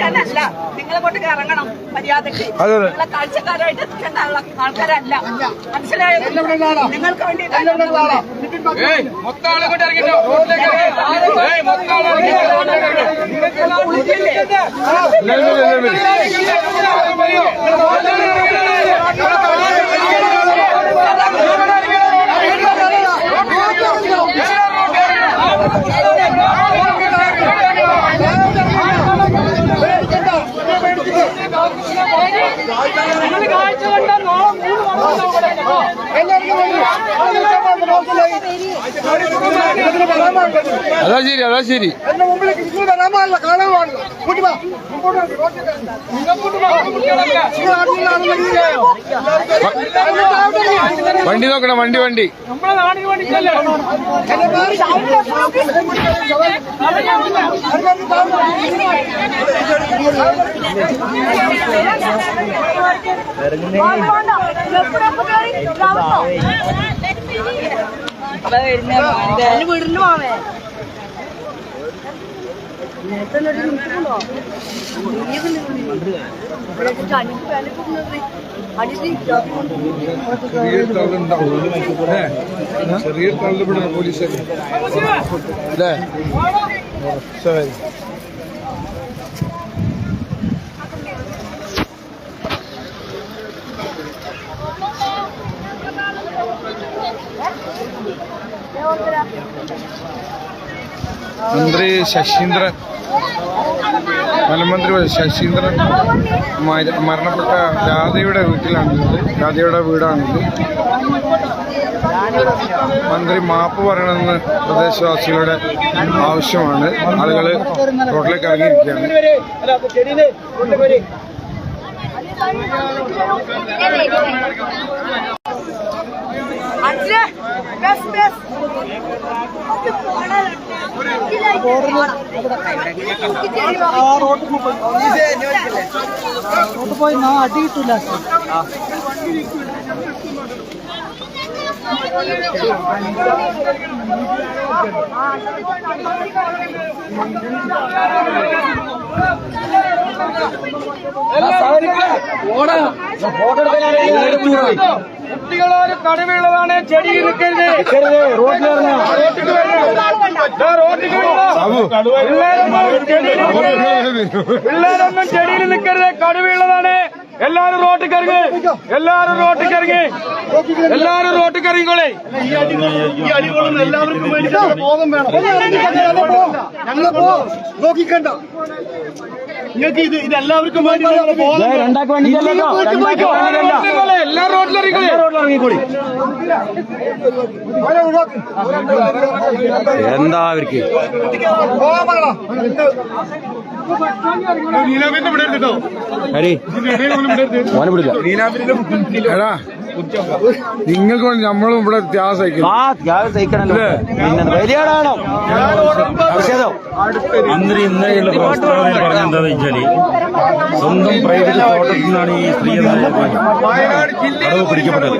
ഞാനല്ല നിങ്ങളെ കൊണ്ട് ഇറങ്ങണം മര്യാദയ്ക്ക്. നിങ്ങളെ കാഴ്ചക്കാരായിട്ട് നിൽക്കേണ്ട ആൾക്കാരല്ല. മനസ്സിലായോ? നിങ്ങൾക്ക് വേണ്ടി മൊത്തം ആളെ കൊണ്ട് ഇറങ്ങിട്ടോ. റോഡിലേക്ക് ഇറങ്ങി. ഏയ് മൊത്തം ആളെ మరియు റോഡിലേക്ക് ഇറങ്ങി ഇല്ല, ഇല്ല, ഇല്ല, ഇല്ല. അതാ ശരി അതാ അല്ലേ? ചെറിയൊരു പോലീസ് അല്ലേ? ശരി. മന്ത്രി ശശീന്ദ്രൻ മലമന്ത്രി ശശീന്ദ്രൻ മര- മരണപ്പെട്ട രാധയുടെ വീട്ടിലാണിത് രാധയുടെ വീടാണിത് മന്ത്രി മാപ്പ് പറയണമെന്ന് പ്രദേശവാസികളുടെ ആവശ്യമാണ്. ആളുകൾ റോഡിലേക്ക് ഇറങ്ങിയിരിക്കുകയാണ്. അച്ഛേ ബസ് ബസ് കുട്ടികളൊരു കടുവയുള്ളതാണ് ചെടി നിൽക്കരുത് പിള്ളേരൊന്നും ചെടിയിൽ നിൽക്കരുത്. കടുവയുള്ളതാണ്. എല്ലാരും റോട്ടിൽ കറങ്ങി. എല്ലാരും റോട്ടിൽ കറങ്ങി. എല്ലാരും റോട്ടിൽ കറങ്ങിക്കോളെ ഞങ്ങൾ പോ. നോക്കിക്കണ്ട. നിങ്ങൾക്ക് ഇത് ഇത് എല്ലാവർക്കും വേണ്ടി എല്ലാ റോട്ടിലിറങ്ങിക്കോളെ എന്താ അവർക്ക്? നീലാവിന്റെ ഇവിടെ എടുത്തിട്ടോ ഹരി ഓനെ എടാ. നിങ്ങൾക്ക് വേണ്ടി നമ്മളും ഇവിടെ ത്യാഗം സഹിക്കും ആ ത്യാഗം സഹിക്കണല്ലോ. പിന്നെ പ്രതിഷേധം ഇന്നലെയുള്ള വെച്ചാൽ സ്വന്തം പ്രൈവറ്റ് തോട്ടത്തിൽ നിന്നാണ് ഈ സ്ത്രീ പിടിക്കപ്പെട്ടത്.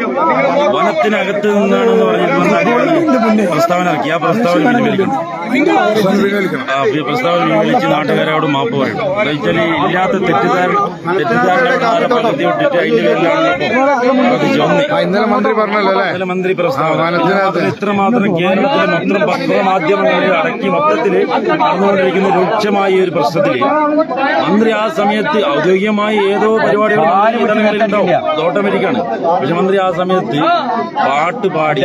വനത്തിനകത്ത് നിന്നാണെന്ന് പറഞ്ഞിട്ടുള്ള പ്രസ്താവന ഇറക്കി ആ പ്രസ്താവന പിൻവലിക്കണം. ആ ഈ പ്രസ്താവന പിൻവലിച്ച് നാട്ടുകാരോട് മാപ്പ് പറയണം. എന്താ ഇല്ലാത്ത തെറ്റിദ്ധാരണ തെറ്റിദ്ധാരണ പദ്ധതി വിട്ടിട്ട് അതിന്റെ പേരിലാണ് ഇന്നലെ മന്ത്രി പറഞ്ഞല്ലോ അല്ലേ? മന്ത്രി പ്രസ്താവന. ഇത്രമാത്രം കേരളത്തിലെ മൊത്തം പത്രമാധ്യമങ്ങളിൽ അടക്കി മൊത്തത്തിൽ നടന്നുകൊണ്ടിരിക്കുന്ന രൂക്ഷമായ ഒരു പ്രശ്നത്തിൽ മന്ത്രി ആ സമയത്ത് ഔദ്യോഗികമായി ഏതോ പരിപാടികൾ ഇടങ്ങളിലുണ്ടാവും അത് ഓട്ടോമാറ്റിക്കാണ്. പക്ഷെ മന്ത്രി ആ സമയത്ത് പാട്ട് പാടി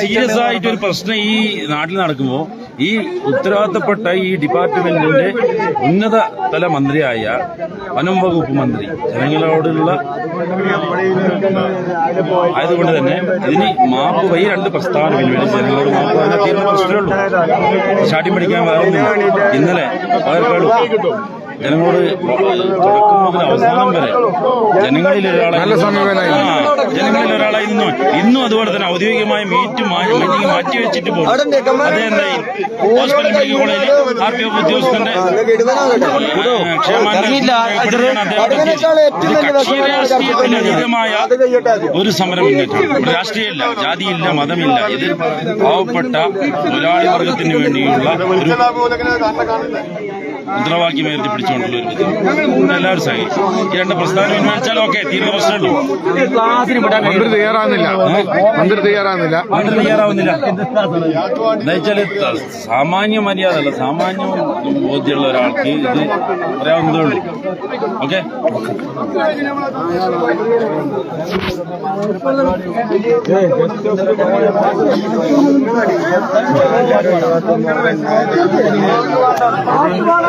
സീരിയസ് ആയിട്ട് ഒരു പ്രശ്നം ഈ നാട്ടിൽ നടക്കുമ്പോ ഈ ഉത്തരവാദിത്തപ്പെട്ട ഈ ഡിപ്പാർട്ട്മെന്റിന്റെ ഉന്നത തല മന്ത്രിയായ വനം വകുപ്പ് മന്ത്രി ജനങ്ങളോടുള്ള ആയതുകൊണ്ട് തന്നെ ഇതിന് മാപ്പ് വഴി രണ്ട് പ്രസ്താവന പിൻവലിച്ച് ജനങ്ങളോട് മാപ്പ് പറഞ്ഞാൽ പ്രശ്നമുള്ളൂ ചാട്ടി പഠിക്കാൻ വേറെ ഇന്നലെ പകർക്കാട് ജനങ്ങളോട് തുടക്കം മുതൽ അവസാനം വരെ ജനങ്ങളിൽ. ആ, ജനങ്ങളിൽ ഒരാളായി നിന്നു. ഇന്നും അതുപോലെ തന്നെ ഔദ്യോഗികമായ മീറ്റ് മീറ്റിംഗ് മാറ്റി വെച്ചിട്ട് പോകും. അത് എന്തായി ഹോസ്പിറ്റൽ മെഡിക്കൽ കോളേജിൽ ആർ പി എഫ് ഉദ്യോഗസ്ഥന്റെ രാഷ്ട്രീയത്തിന് അതീതമായ ഒരു സമരം മുന്നേറ്റം രാഷ്ട്രീയമില്ല ജാതിയില്ല മതമില്ല. ഇത് പാവപ്പെട്ട തൊഴിലാളി വർഗത്തിന് വേണ്ടിയുള്ള ഒരു മുദ്രാവാക്യം ഉയർത്തി പിടിച്ചുകൊണ്ടുള്ള ഒരു എല്ലാവരും സഹകരിക്കും ഈ രണ്ട് പ്രസ്ഥാനം പിൻവലിച്ചാൽ ഓക്കെ തീരുന്ന പ്രശ്നമുള്ളൂ. മന്ത്രി തയ്യാറാകുന്നില്ല. മന്ത്രി തയ്യാറാകുന്നില്ല. മന്ത്രി തയ്യാറാവുന്നില്ല ത- സാമാന്യ മര്യാദ അല്ല സാമാന്യ ബോധ്യമുള്ള ഒരാൾക്ക് ഇത് പറയാവുന്നതേ ഉള്ളൂ. ഓക്കെ?